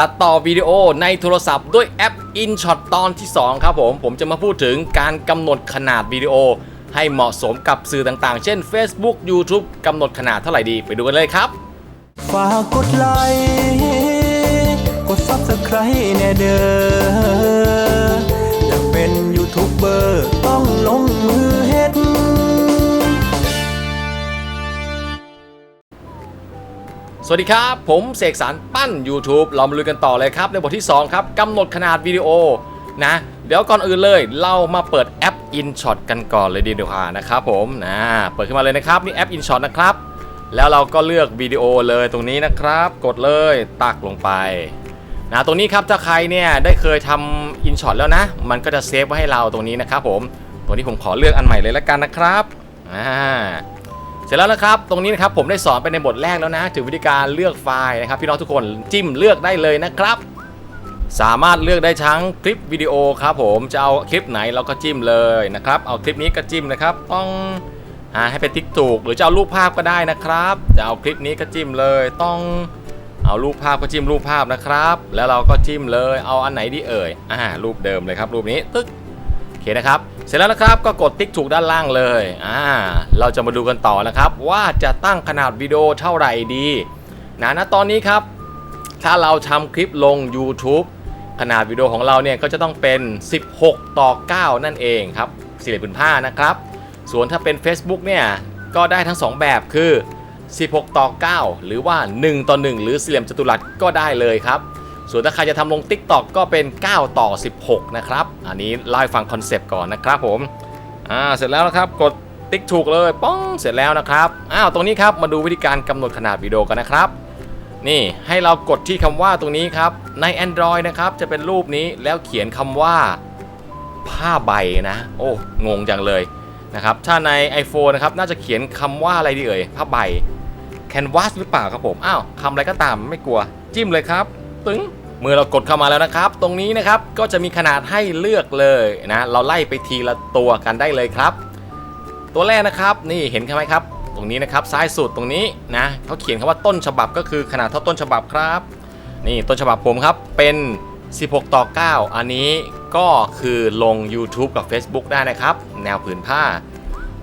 ตัดต่อวิดีโอในโทรศัพท์ด้วยแอป InShot ตอนที่ 2 ครับผม ผมจะมาพูดถึงการกำหนดขนาดวิดีโอ ให้เหมาะสมกับสื่อต่างๆ เช่น Facebook YouTube กำหนดขนาดเท่าไหร่ดีไปดูกันเลยครับ ฝากกดไลค์กด Subscribe แน่เด้ออยากเป็นยูทูบเบอร์ต้องลงมือ สวัสดีครับ ผมเสกสรรปั้น YouTube เรามาลุยกันต่อเลยครับ ในบทที่ 2 ครับกำหนดขนาดวิดีโอนะ เดี๋ยวก่อนอื่นเลยเรามาเปิดแอป InShot กันก่อนเลยดีดีกว่านะครับผมนะเปิดขึ้นมาเลยนะครับ นี่แอป InShot นะครับ แล้วเราก็เลือกวิดีโอเลยตรงนี้นะครับ กดเลยตักลงไปนะตรงนี้ครับถ้าใครเนี่ยได้เคยทำ InShot แล้วนะ มันก็จะเซฟไว้ให้เราตรงนี้นะครับผมตรงนี้ผมขอเลือกอันใหม่เลยแล้วกันนะครับอ่า เสร็จแล้วนะครับ ตรงนี้นะครับผมได้สอนไปในบทแรกแล้วนะ ถึงวิธีการเลือกไฟล์นะครับ พี่น้องทุกคนจิ้มเลือกได้เลยนะครับ สามารถเลือกได้ทั้งคลิปวิดีโอครับผมจะเอาคลิปไหนเราก็จิ้มเลยนะครับ เอาคลิปนี้ก็จิ้มนะครับ ต้องหาให้เป็นทิกถูกหรือจะเอารูปภาพก็ได้นะครับ จะเอาคลิปนี้ก็จิ้มเลย ต้องเอารูปภาพก็จิ้มรูปภาพนะครับ แล้วเราก็จิ้มเลย เอาอันไหนดีเอ่ยอ่ารูปเดิมเลยครับรูปนี้ตึ๊ก เคนะครับ เสร็จแล้วนะครับก็กดติ๊กถูกด้านล่างเลยอ่าเราจะมาดูกันต่อนะครับ ว่าจะตั้งขนาดวิดีโอเท่าไหร่ดีนะณตอนนี้ครับ ถ้าเราทำคลิปลง YouTube ขนาดวิดีโอของเราเนี่ยก็จะต้องเป็น 16 ต่อ 9 นั่นเองครับสี่เหลี่ยมผืนผ้านะครับ ส่วนถ้าเป็น Facebook เนี่ยก็ได้ทั้ง 2 แบบคือ 16 ต่อ 9 หรือว่า 1 ต่อ 1 หรือสี่เหลี่ยมจัตุรัสก็ได้เลยครับ ส่วนถ้าใครจะทำลง TikTok ก็เป็น 9 ต่อ 16 นะครับ อันนี้เล่ฟังคอนเซปต์ก่อนนะครับผม อ่า เสร็จแล้วนะครับ กดติ๊กถูกเลยป้องเสร็จแล้วนะครับ อ้าว ตรงนี้ครับ มาดูวิธีการกำหนดขนาดวิดีโอกันนะครับ นี่ให้เรากดที่คำว่าตรงนี้ครับ ใน Android นะครับ จะเป็นรูปนี้แล้วเขียนคำว่า ผ้าใบนะ โอ้ งงจังเลยนะครับ ถ้าใน iPhone นะครับ น่าจะเขียนคำว่าอะไรดีเอ่ย ผ้าใบ Canvas หรือเปล่าครับผม อ้าวคำอะไรก็ตามไม่กลัว จิ้มเลยครับ ตึ้ง มื่อเรากดเข้ามาแล้วนะครับ ตรงนี้นะครับก็จะมีขนาดให้เลือกเลยนะ เราไล่ไปทีละตัวกันได้เลยครับ ตัวแรกนะครับนี่เห็นไหมครับ ตรงนี้นะครับซ้ายสุดตรงนี้นะเขาเขียนคำว่าต้นฉบับก็คือขนาดเท่าต้นฉบับครับ นี่ต้นฉบับผมครับเป็น 16 ต่อ 9 อันนี้ก็คือลง YouTube กับ Facebook ได้นะครับ แนวผืนผ้า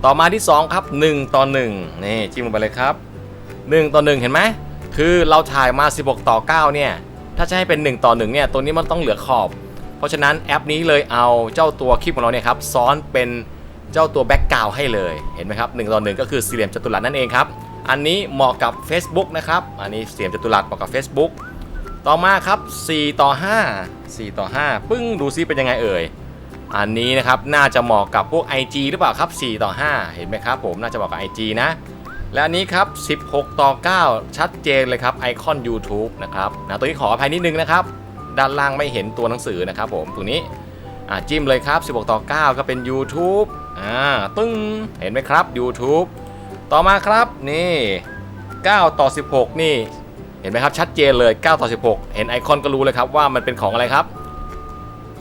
ต่อมาที่ 2 ครับ 1 ต่อ 1 นี่จิ้มลงไปเลยครับ 1 ต่อ 1 เห็นไหมคือเราถ่ายมา 16 ต่อ 9 เนี่ย ถ้าจะให้เป็น 1 ต่อ1เนี่ยตัวนี้มันต้องเหลือขอบ เพราะฉะนั้นแอปนี้เลยเอาเจ้าตัวคลิปของเราเนี่ยครับซ้อนเป็นเจ้าตัวแบ็กกราวให้เลยเห็นไหมครับ1ต่อ1ก็คือสี่เหลี่ยมจัตุรัสนั่นเองครับอันนี้เหมาะกับ Facebook นะครับอันนี้สี่เหลี่ยมจัตุรัสเหมาะกับ Facebook ต่อมาครับ 4 ต่อ 5 4 ต่อ 5 ปึ้งดูซิเป็นยังไงเอ่ย อันนี้นะครับน่าจะเหมาะกับพวก IG หรือเปล่าครับ 4 ต่อ 5 เห็นไหมครับผมน่าจะเหมาะกับ IG นะ และอันนี้ครับ 16 ต่อ 9 ชัดเจนเลยครับไอคอน YouTube นะครับนะตัวนี้ขออภัยนิดนึงนะครับ ด้านล่างไม่เห็นตัวหนังสือนะครับผมตรงนี้จิ้มเลยครับ 16 ต่อ 9 ก็เป็น YouTube อ่าตึ้งเห็นไหมครับ YouTube ต่อมาครับนี่ 9 ต่อ 16 นี่เห็นไหมครับชัดเจนเลย 9 ต่อ 16 เห็นไอคอนก็รู้เลยครับว่ามันเป็นของอะไรครับ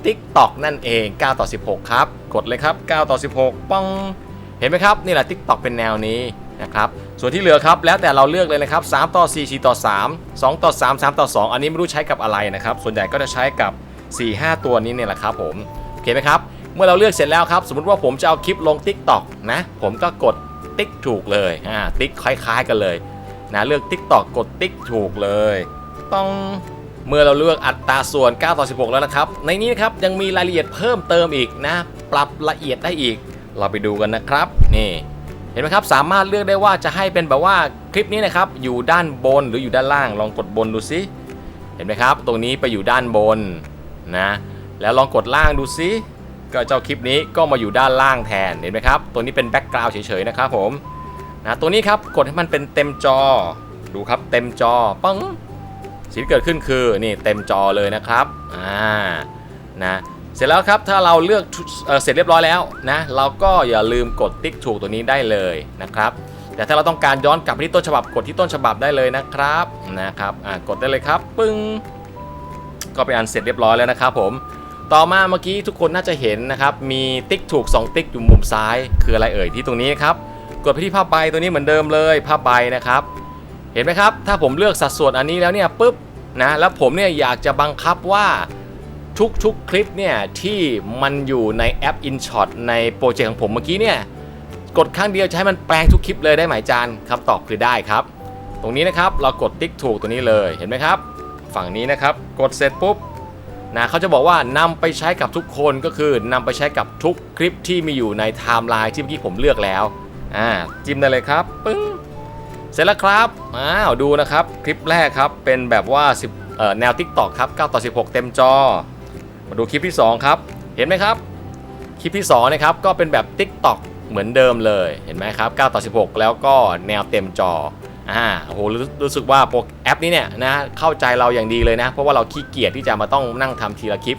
TikTok นั่นเอง 9 ต่อ 16 ครับ กดเลยครับ 9 ต่อ 16ป้องเห็นไหมครับ นี่แหละ TikTok เป็นแนวนี้ นะครับส่วนที่เหลือครับแล้วแต่เราเลือกเลยนะครับ3ต่อ4 4ต่อ 3 2 ต่อ 3 3 ต่อ 2 อันนี้ไม่รู้ใช้กับอะไรนะครับ ส่วนใหญ่ก็จะใช้กับ 4 5 ตัวนี้เนี่ยแหละครับผมโอเคไหมครับ เมื่อเราเลือกเสร็จแล้วครับ สมมติว่าผมจะเอาคลิปลง TikTok นะ ผมก็กดติ๊กถูกเลยอ่าติ๊กคล้ายๆกันเลยนะเลือก TikTok กดติ๊กถูกเลย ต้องเมื่อเราเลือกอัตราส่วน 9 ต่อ 16 แล้วนะครับ ในนี้นะครับยังมีรายละเอียดเพิ่มเติมอีกนะ ปรับละเอียดได้อีก เราไปดูกันนะครับ นี่ เห็นไหมครับ สามารถเลือกได้ว่าจะให้เป็นแบบว่าคลิปนี้นะครับ อยู่ด้านบนหรืออยู่ด้านล่าง ลองกดบนดูซิ เห็นไหมครับ ตรงนี้ไปอยู่ด้านบนนะ แล้วลองกดล่างดูซิก็เจ้าคลิปนี้ก็มาอยู่ด้านล่างแทน เห็นไหมครับ ตัวนี้เป็นแบ็กกราวด์เฉยๆนะครับผมนะตัวนี้ครับกดให้มันเป็นเต็มจอ ดูครับเต็มจอปังสิ่งที่เกิดขึ้นคือนี่เต็มจอเลยนะครับ อ่า นะ เสร็จแล้วครับถ้าเราเลือกเอเสร็จเรียบร้อยแล้วนะเราก็อย่าลืมกดติ๊กถูกตัวนี้ได้เลยนะครับแต่ถ้าเราต้องการย้อนกลับไปที่ต้นฉบับกดที่ต้นฉบับได้เลยนะครับนะครับอ่ากดได้เลยครับปึ้งก็เป็นอันเสร็จเรียบร้อยแล้วนะครับผมต่อมาเมื่อกี้ทุกคนน่าจะเห็นนะครับมีติ๊กถูก 2 ติ๊กอยู่มุมซ้าย คืออะไรเอ่ยที่ตรงนี้ครับกดไปที่ผ้าใบตัวนี้เหมือนเดิมเลยผ้าใบนะครับเห็นไหมครับถ้าผมเลือกสัดส่วนอันนี้แล้วเนี่ยปุ๊บนะแล้วผมเนี่ยอยากจะบังคับว่า ทุกๆ คลิปเนี่ยที่มันอยู่ในแอป InShot ในโปรเจกต์ของผมเมื่อกี้เนี่ยกดครั้งเดียวจะให้มันแปลงทุกคลิปเลยได้ไหมจานคำตอบคือได้ครับ ตรงนี้นะครับเรากดติ๊กถูกตัวนี้เลยเห็นไหมครับ ฝั่งนี้นะครับกดเสร็จปุ๊บนะเขาจะบอกว่านำไปใช้กับทุกคนก็คือนำไปใช้กับทุกคลิปที่มีอยู่ในไทม์ไลน์ที่เมื่อกี้ผมเลือกแล้วอ่าจิ้มได้เลยครับปึ้งเสร็จแล้วครับอ้าวดูนะครับคลิปแรกครับเป็นแบบว่า10เอ่อแนว TikTok ครับ9ต่อ16 เต็มจอ มาดูคลิปที่ 2 ครับ เห็นไหมครับ คลิปที่2นะครับก็เป็นแบบ TikTok เหมือนเดิมเลยเห็นไหมครับ9ต่อ16 แล้วก็แนวเต็มจออ่าโอ้โหรู้รู้สึกว่าโปรแอปนี้เนี่ยนะเข้าใจเราอย่างดีเลยนะ เพราะว่าเราขี้เกียจที่จะมาต้องนั่งทำทีละคลิป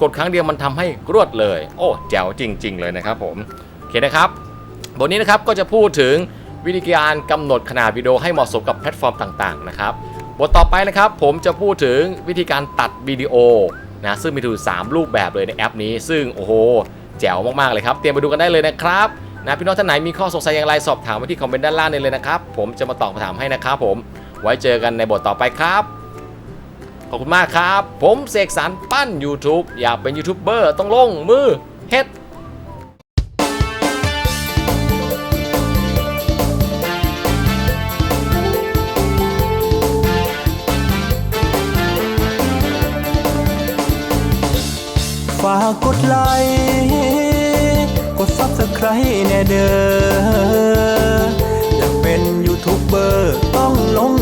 กดครั้งเดียวมันทำให้รวดเลย โอ้แจ๋วจริง ๆ เลยนะครับผมโอเคนะครับบทนี้นะครับก็จะพูดถึงวิธีการกำหนดขนาดวิดีโอให้เหมาะสมกับแพลตฟอร์มต่างๆนะครับบทต่อไปนะครับผมจะพูดถึงวิธีการตัดวิดีโอ นะซึ่งมีถึง3รูปแบบเลยในแอปนี้ ซึ่งโอ้โหแจ๋วมากๆเลยครับ เตรียมไปดูกันได้เลยนะครับนะพี่น้องท่านไหนมีข้อสงสัยอย่างไรสอบถามมาที่คอมเมนต์ด้านล่างได้เลยนะครับ ผมจะมาตอบคำถามให้นะครับผมไว้เจอกันในบทต่อไปครับ ขอบคุณมากครับ ผมเสกสรรปั้น YouTube อยากเป็นยูทูบเบอร์ต้องลงมือเฮ็ด กกดไลค์กดซับสไครต์แน่เด้ออยากเป็นยูทูบเบอร์ต้องลง